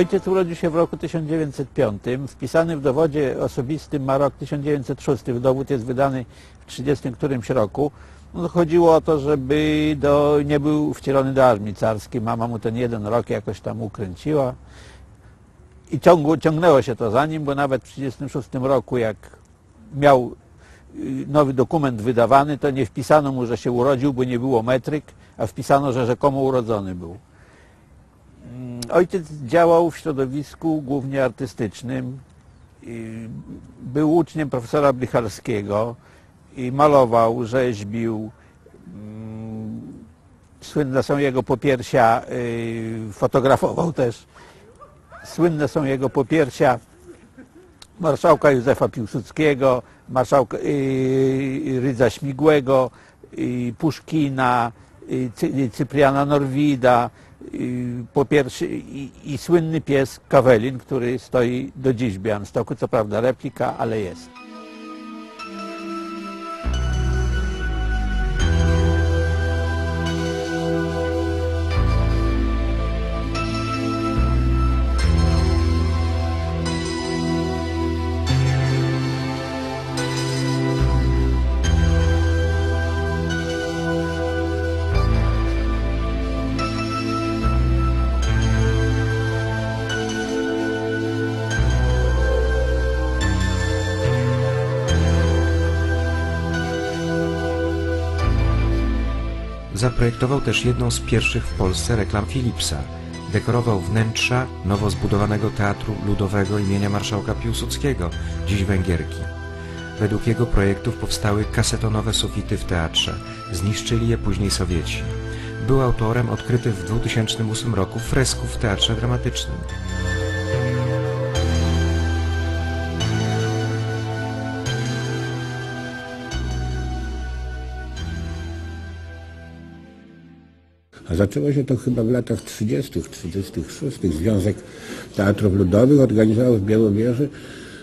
Ojciec urodził się w roku 1905. Wpisany w dowodzie osobistym ma rok 1906. Dowód jest wydany w 30 którymś roku. No, chodziło o to, żeby do, nie był wcielony do armii carskiej. Mama mu ten jeden rok jakoś tam ukręciła. I ciągło, ciągnęło się to za nim, bo nawet w 1936 roku, jak miał y, nowy dokument wydawany, to nie wpisano mu, że się urodził, bo nie było metryk, a wpisano, że rzekomo urodzony był. Ojciec działał w środowisku głównie artystycznym. Był uczniem profesora Blicharskiego i malował, rzeźbił. Mm, Słynne są jego popiersia, y, fotografował też. Słynne są jego popiersia marszałka Józefa Piłsudskiego, marszałka y, Rydza Śmigłego, Puszkina, Cy, Cypriana Norwida, y, po pierwsze, i, i słynny pies Kawelin, który stoi do dziś w Białymstoku, co prawda replika, ale jest. Zaprojektował też jedną z pierwszych w Polsce reklam Philipsa. Dekorował wnętrza nowo zbudowanego Teatru Ludowego imienia marszałka Piłsudskiego, dziś Węgierki. Według jego projektów powstały kasetonowe sufity w teatrze. Zniszczyli je później Sowieci. Był autorem odkrytych w 2008 roku fresków w teatrze dramatycznym. A zaczęło się to chyba w latach 30., 36. Związek Teatrów Ludowych organizował w Białowieży,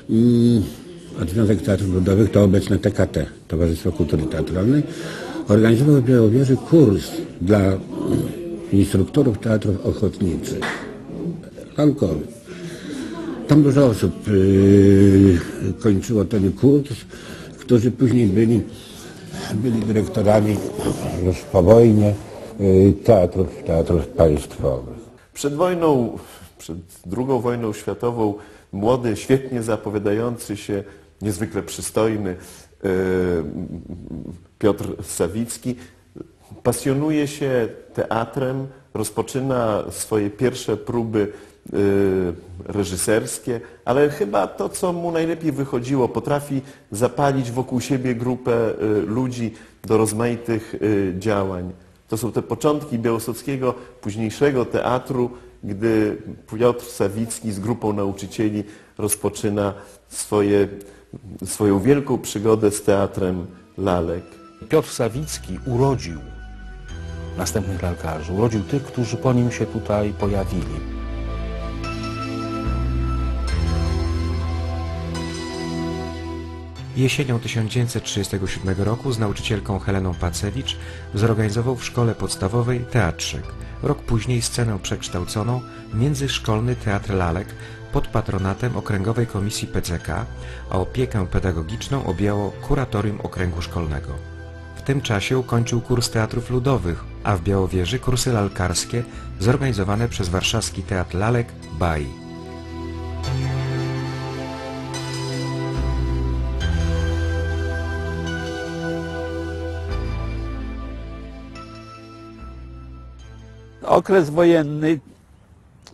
mm, a Związek Teatrów Ludowych to obecne TKT, Towarzystwo Kultury Teatralnej, organizował w Białowieży kurs dla mm, instruktorów teatrów ochotniczych, lalkowych. Tam dużo osób yy, kończyło ten kurs, którzy później byli, byli dyrektorami już po wojnie teatrów, teatrów państwowych. Przed wojną, przed II wojną światową, młody, świetnie zapowiadający się, niezwykle przystojny e, Piotr Sawicki pasjonuje się teatrem, rozpoczyna swoje pierwsze próby e, reżyserskie, ale chyba to, co mu najlepiej wychodziło, potrafi zapalić wokół siebie grupę ludzi do rozmaitych działań. To są te początki białostockiego późniejszego teatru, gdy Piotr Sawicki z grupą nauczycieli rozpoczyna swoje, swoją wielką przygodę z teatrem lalek. Piotr Sawicki urodził następnych lalkarzy, urodził tych, którzy po nim się tutaj pojawili. Jesienią 1937 roku z nauczycielką Heleną Pacewicz zorganizował w szkole podstawowej teatrzyk. Rok później scenę przekształconą w Międzyszkolny Teatr Lalek pod patronatem Okręgowej Komisji PCK, a opiekę pedagogiczną objęło Kuratorium Okręgu Szkolnego. W tym czasie ukończył kurs teatrów ludowych, a w Białowieży kursy lalkarskie zorganizowane przez warszawski Teatr Lalek BAI. Okres wojenny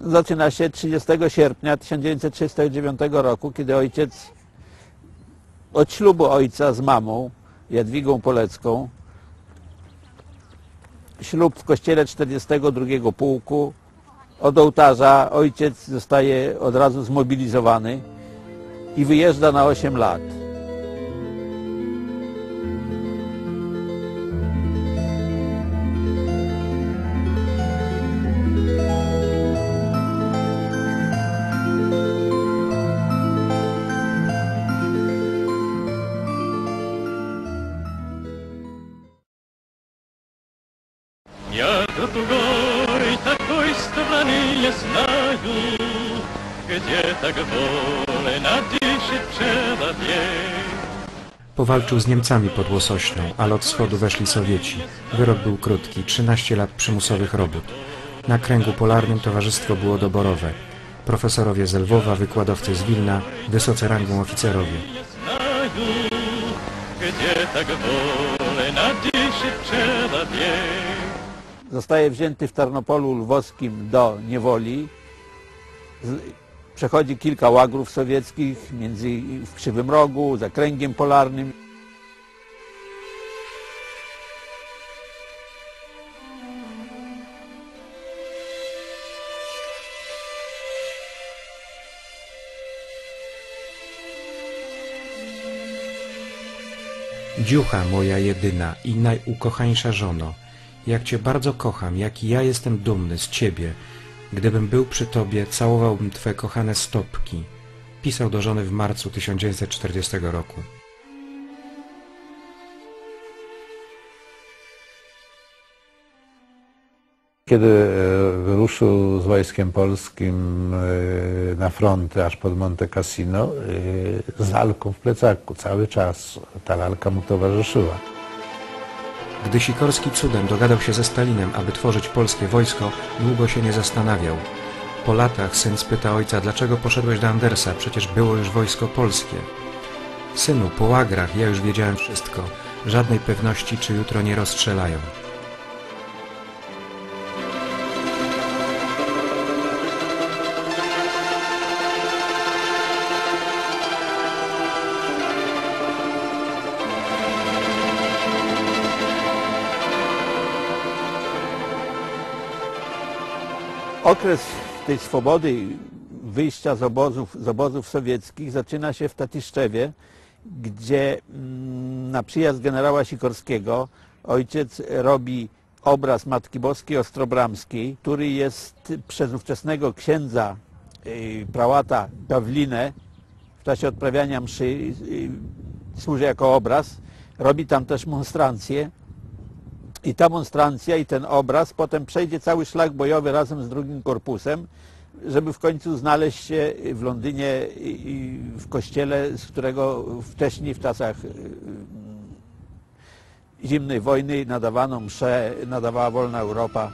zaczyna się 30 sierpnia 1939 roku, kiedy ojciec od ślubu ojca z mamą, Jadwigą Polecką, ślub w kościele 42 pułku, od ołtarza ojciec zostaje od razu zmobilizowany i wyjeżdża na 8 lat. Я до тугой такой страны не знаю, gdzie tak wolna dyszy trzeba bieg. Powalczył z Niemcami pod Łosośną, ale od wschodu weszli Sowieci. Wyrok był krótki, 13 lat przymusowych robót. Na kręgu polarnym towarzystwo było doborowe. Profesorowie z Lwowa, wykładowcy z Wilna, wysoce rangą oficerowie. Znaju, gdzie tak wolna dyszy trzeba bieg. Zostaje wzięty w Tarnopolu Lwowskim do niewoli. Przechodzi kilka łagrów sowieckich, między w Krzywym Rogu, za Kręgiem Polarnym. Dziucha moja jedyna i najukochańsza żono, jak Cię bardzo kocham, jak i ja jestem dumny z Ciebie. Gdybym był przy Tobie, całowałbym Twe kochane stopki. Pisał do żony w marcu 1940 roku. Kiedy e, wyruszył z wojskiem polskim e, na fronty aż pod Monte Cassino, e, z lalką w plecaku cały czas ta lalka mu towarzyszyła. Gdy Sikorski cudem dogadał się ze Stalinem, aby tworzyć polskie wojsko, długo się nie zastanawiał. Po latach syn spyta ojca, dlaczego poszedłeś do Andersa, przecież było już wojsko polskie. Synu, po łagrach ja już wiedziałem wszystko. Żadnej pewności, czy jutro nie rozstrzelają. Okres tej swobody wyjścia z obozów, z obozów sowieckich zaczyna się w Tatyszczewie, gdzie mm, na przyjazd generała Sikorskiego ojciec robi obraz Matki Boskiej Ostrobramskiej, który jest przez ówczesnego księdza y, prałata Pawlinę w czasie odprawiania mszy y, służy jako obraz. Robi tam też monstrancję. I ta monstrancja i ten obraz potem przejdzie cały szlak bojowy razem z drugim korpusem, żeby w końcu znaleźć się w Londynie i- w kościele, z którego wcześniej w czasach y, zimnej wojny nadawano mszę, nadawała Wolna Europa.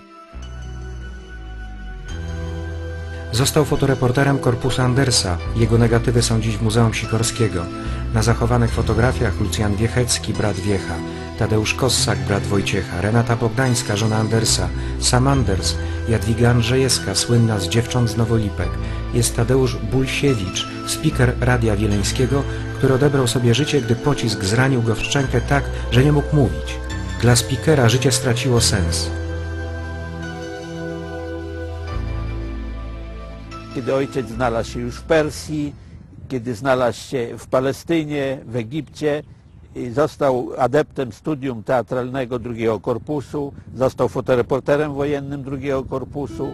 Został fotoreporterem korpusu Andersa. Jego negatywy są dziś w Muzeum Sikorskiego. Na zachowanych fotografiach Lucjan Wiechecki, brat Wiecha, Tadeusz Kossak, brat Wojciecha, Renata Bogdańska, żona Andersa, Sam Anders, Jadwiga Andrzejewska, słynna z dziewcząt z Nowolipek. Jest Tadeusz Bulsiewicz, speaker Radia Wileńskiego, który odebrał sobie życie, gdy pocisk zranił go w szczękę tak, że nie mógł mówić. Dla speakera życie straciło sens. kiedy ojciec znalazł się już w Persji, kiedy znalazł się w Palestynie, w Egipcie, został adeptem studium teatralnego drugiego korpusu, został fotoreporterem wojennym drugiego korpusu,